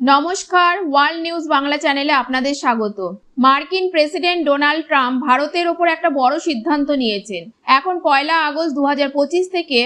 নমস্কার, world news Bangla চ্যানেলে আপনাদের স্বাগত। মার্কিন প্রেসিডেন্ট ডোনাল্ড ট্রাম্প ভারতের ওপর একটা বড় সিদ্ধান্ত নিয়েছেন। এখন পয়লা আগস্ট দু হাজার পঁচিশ থেকে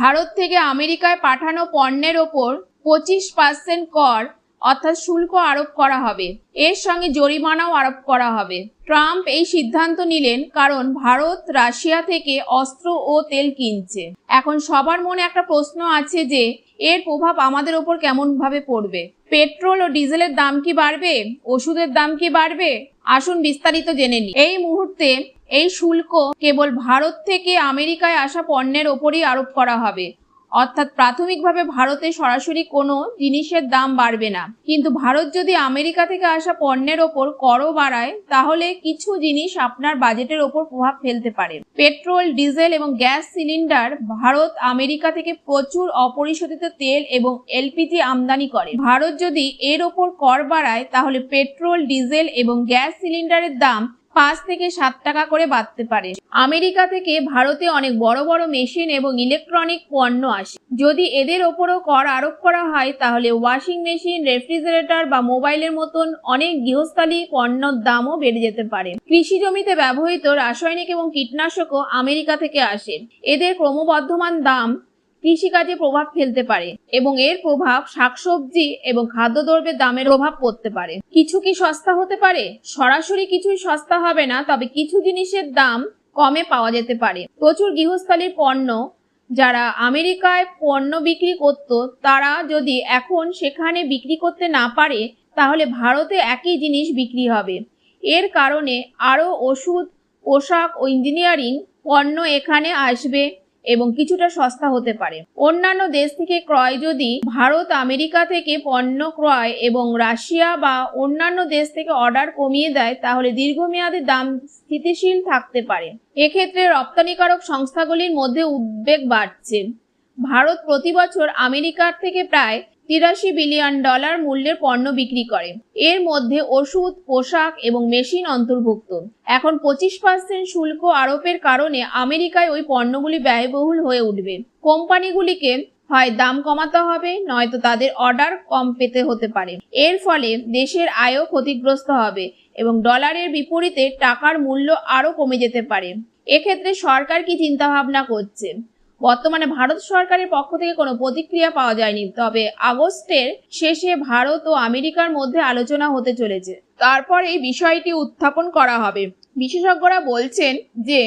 ভারত থেকে আমেরিকায় পাঠানো পণ্যের ওপর পঁচিশ পার্সেন্ট কর অর্থাৎ শুল্ক আরোপ করা হবে। এর সঙ্গে জরিমানাও আরোপ করা হবে। ট্রাম্প এই সিদ্ধান্ত নিলেন কারণ ভারত রাশিয়া থেকে অস্ত্র ও তেল কিনছে। এখন সবার মনে একটা প্রশ্ন আছে যে, এর প্রভাব আমাদের ওপর কেমন ভাবে পড়বে? পেট্রোল ও ডিজেলের দাম কি বাড়বে? ওষুধের দাম কি বাড়বে? আসুন বিস্তারিত জেনে নিই। এই মুহূর্তে এই শুল্ক কেবল ভারত থেকে আমেরিকায় আসা পণ্যের ওপরই আরোপ করা হবে। অর্থাৎ প্রাথমিকভাবে ভারতে সরাসরি কোনো জিনিসের দাম বাড়বে না। কিন্তু ভারত যদি আমেরিকা থেকে আসা পণ্যের ওপর করও বাড়ায়, তাহলে কিছু জিনিস আপনার বাজেটের ওপর প্রভাব ফেলতে পারে। পেট্রোল, ডিজেল এবং গ্যাস সিলিন্ডার ভারত আমেরিকা থেকে প্রচুর অপরিশোধিত তেল এবং এলপিজি আমদানি করে। ভারত যদি এর ওপর কর বাড়ায়, তাহলে পেট্রোল, ডিজেল এবং গ্যাস সিলিন্ডারের দাম পাঁচ থেকে সাত টাকা করে বাড়তে পারে। আমেরিকা থেকে ভারতে অনেক বড় বড় মেশিন এবং ইলেকট্রনিক পণ্য আসে। যদি এদের ওপরও কর আরোপ করা হয়, তাহলে ওয়াশিং মেশিন, রেফ্রিজারেটর বা মোবাইলের মতন অনেক গৃহস্থালী পণ্যর দামও বেড়ে যেতে পারে। কৃষি জমিতে ব্যবহৃত রাসায়নিক এবং কীটনাশকও আমেরিকা থেকে আসে। এদের ক্রমবর্ধমান দাম কৃষিকাজে প্রভাব ফেলতে পারে এবং এর প্রভাব শাকসবজি এবং খাদ্যদ্রব্যের দামের প্রভাব পড়তে পারে। কিছু কি সস্তা হতে পারে? সরাসরি কিছুই সস্তা হবে না, তবে কিছু জিনিসের দাম কমে পাওয়া যেতে পারে। প্রচুর গৃহস্থালীর পণ্য যারা আমেরিকায় পণ্য বিক্রি করত, তারা যদি এখন সেখানে বিক্রি করতে না পারে, তাহলে ভারতে একই জিনিস বিক্রি হবে। এর কারণে আরও ওষুধ, পোশাক ও ইঞ্জিনিয়ারিং পণ্য এখানে আসবে। এবং কিছুটা সস্তা হতে পারে। অন্যান্য দেশ থেকে ক্রয় যদি ভারত আমেরিকা থেকে পণ্য ক্রয় এবং রাশিয়া বা অন্যান্য দেশ থেকে অর্ডার কমিয়ে দেয়, তাহলে দীর্ঘমেয়াদে দাম স্থিতিশীল থাকতে পারে। এক্ষেত্রে রপ্তানিকারক সংস্থাগুলির মধ্যে উদ্বেগ বাড়ছে। ভারত প্রতি বছর আমেরিকার থেকে প্রায় তিরাশি বিলিয়ন ডলার মূল্যের পণ্য বিক্রি করে। এর মধ্যে ওষুধ, পোশাক এবং মেশিন অন্তর্ভুক্ত। এখন পঁচিশ পার্সেন্ট শুল্ক আরোপের কারণে আমেরিকায় ওই পণ্যগুলি ব্যয়বহুল হয়ে উঠবে। কোম্পানিগুলিকে হয় দাম কমাতে হবে, নয়তো তাদের অর্ডার কম পেতে হতে পারে। এর ফলে দেশের আয়ও ক্ষতিগ্রস্ত হবে এবং ডলারের বিপরীতে টাকার মূল্য আরও কমে যেতে পারে। এক্ষেত্রে সরকার কি চিন্তাভাবনা করছে? বর্তমানে ভারত সরকারের পক্ষ থেকে কোনো প্রতিক্রিয়া পাওয়া যায়নি। তবে আগস্টের শেষে ভারত ও আমেরিকার মধ্যে আলোচনা হতে চলেছে। তারপর এই বিষয়টি উত্থাপন করা হবে। বিশেষজ্ঞরা বলছেন যে,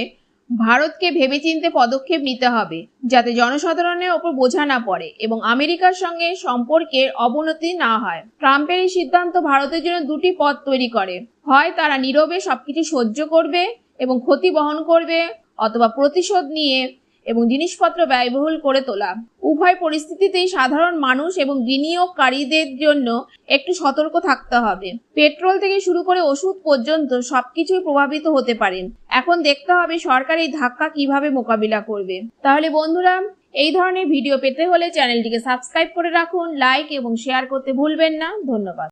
ভারতকে ভেবেচিন্তে পদক্ষেপ নিতে হবে, যাতে জনসাধারণের ওপর বোঝা না পড়ে এবং আমেরিকার সঙ্গে সম্পর্কের অবনতি না হয়। ট্রাম্পের এই সিদ্ধান্ত ভারতের জন্য দুটি পথ তৈরি করে। হয় তারা নীরবে সবকিছু সহ্য করবে এবং ক্ষতি বহন করবে, অথবা প্রতিশোধ নিয়ে এবং জিনিসপত্র ব্যয়বহুল করে তোলা। উভয় পরিস্থিতিতেই সাধারণ মানুষ এবং বিনিয়োগকারীদের জন্য একটু সতর্ক থাকতে হবে। পেট্রোল থেকে শুরু করে ওষুধ পর্যন্ত সবকিছুই প্রভাবিত হতে পারেন এখন দেখতে হবে সরকার এই ধাক্কা কীভাবে মোকাবিলা করবে। তাহলে বন্ধুরা, এই ধরনের ভিডিও পেতে হলে চ্যানেলটিকে সাবস্ক্রাইব করে রাখুন, লাইক এবং শেয়ার করতে ভুলবেন না। ধন্যবাদ।